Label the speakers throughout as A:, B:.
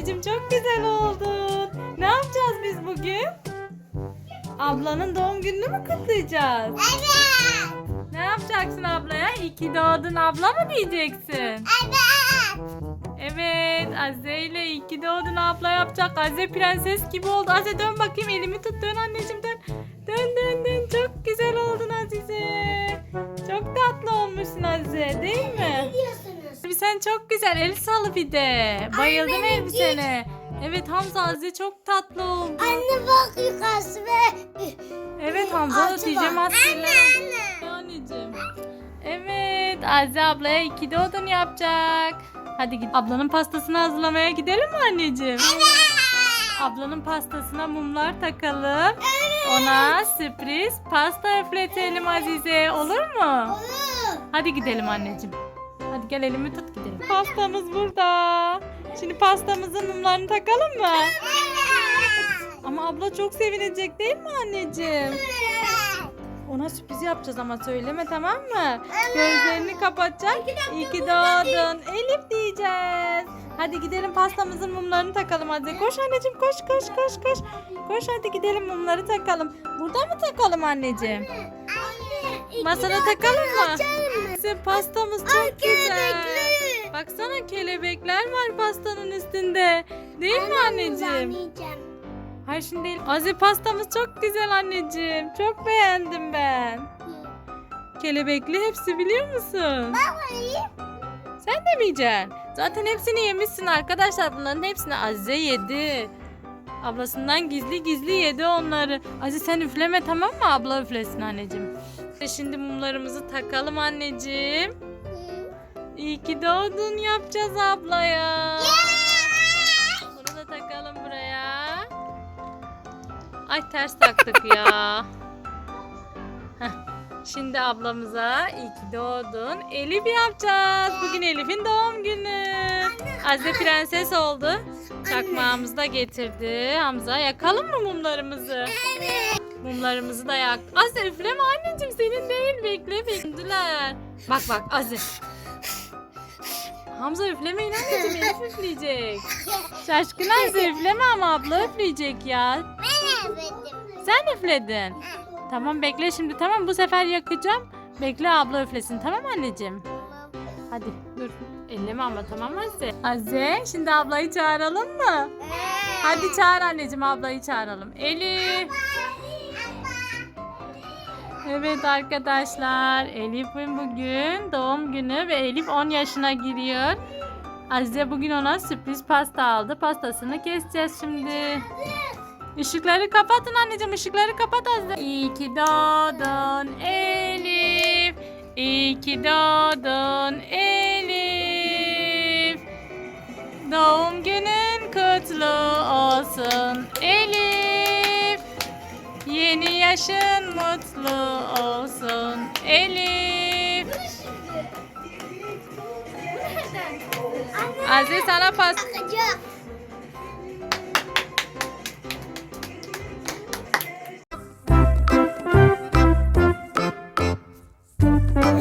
A: Anneciğim çok güzel oldun. Ne yapacağız biz bugün? Ablanın doğum gününü mü kutlayacağız?
B: Evet.
A: Ne yapacaksın ablaya? İyi ki doğdun abla mı diyeceksin?
B: Evet.
A: Evet Aze ile iyi ki doğdun abla yapacak. Aze prenses gibi oldu. Aze dön bakayım elimi tut dön anneciğim dön. Dön dön dön çok güzel oldun Azize. Çok tatlı olmuşsun Azize değil
B: diyorsunuz?
A: Abi sen çok güzel el salı bir de. Bayıldım
B: benim
A: elbisene. Evet Hamza Azize çok tatlı oldu.
B: Anne bak yukarısı ve
A: Evet Hamza da
B: Altı var.
A: pijama
B: Anne
A: astılar. Anneciğim. Evet Azize ablaya iki doğdun yapacak. Hadi git ablanın pastasını hazırlamaya gidelim mi anneciğim? Ablanın pastasına mumlar takalım. Ona sürpriz pasta üfletelim Azize. Olur mu?
B: Olur.
A: Hadi gidelim anneciğim. Hadi gel elimi tut gidelim. Pastamız burada. Şimdi pastamızın mumlarını takalım mı? Ama abla çok sevinecek değil mi anneciğim? Ona sürpriz yapacağız ama söyleme tamam mı? Gözlerini kapatacak. İyi ki doğdun. Elif diyeceğiz. Hadi gidelim pastamızın mumlarını takalım hadi. Koş anneciğim koş koş koş koş. Koş hadi gidelim mumları takalım. Burada mı takalım anneciğim? Masada takalım mı? Bizim pastamız çok güzel. Baksana kelebekler var pastanın üstünde. Değil mi anneciğim? Hayır şimdi değil. Azi pastamız çok güzel anneciğim. Çok beğendim ben. Kelebekli hepsi biliyor musun? Sen de mi yiyeceksin? Zaten hepsini yemişsin arkadaşlar. Bunların hepsini Azize yedi. Ablasından gizli gizli yedi onları. Aziz sen üfleme tamam mı? Abla üflesin anneciğim. Ve Şimdi mumlarımızı takalım anneciğim. İyi ki doğdun yapacağız ablaya. Bunu da takalım buraya. Ay ters taktık ya. Şimdi ablamıza iyi ki doğdun. Elif yapacağız. Bugün Elif'in doğum günü. Azze prenses oldu. Çakmağımızı da getirdi. Hamza yakalım mı mumlarımızı? Mumlarımızı da yak. Azze üfleme anneciğim senin değil. Bekle beklediler. Bak bak Azze. Hamza üflemeyin anneciğim Elif üfleyecek. Şaşkın Azze üfleme ama abla üfleyecek ya. Sen üfledin. Tamam bekle şimdi tamam bu sefer yakacağım. Bekle abla üflesin tamam anneciğim. Hadi dur. Elleme ama tamam Azze. Azze şimdi ablayı çağıralım mı? Hadi çağır anneciğim ablayı çağıralım. Elif. Evet arkadaşlar Elif'in bugün doğum günü ve Elif 10 yaşına giriyor. Azize bugün ona sürpriz pasta aldı. Pastasını keseceğiz şimdi. Işıkları kapatın anneciğim ışıkları kapat Azize. İyi ki doğdun Elif. İyi ki doğdun Elif. Kutlu olsun Elif. Yeni yaşın mutlu olsun Elif. Azize sana pas.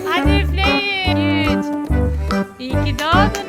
A: Hadi üfleyin. İyi ki doğdun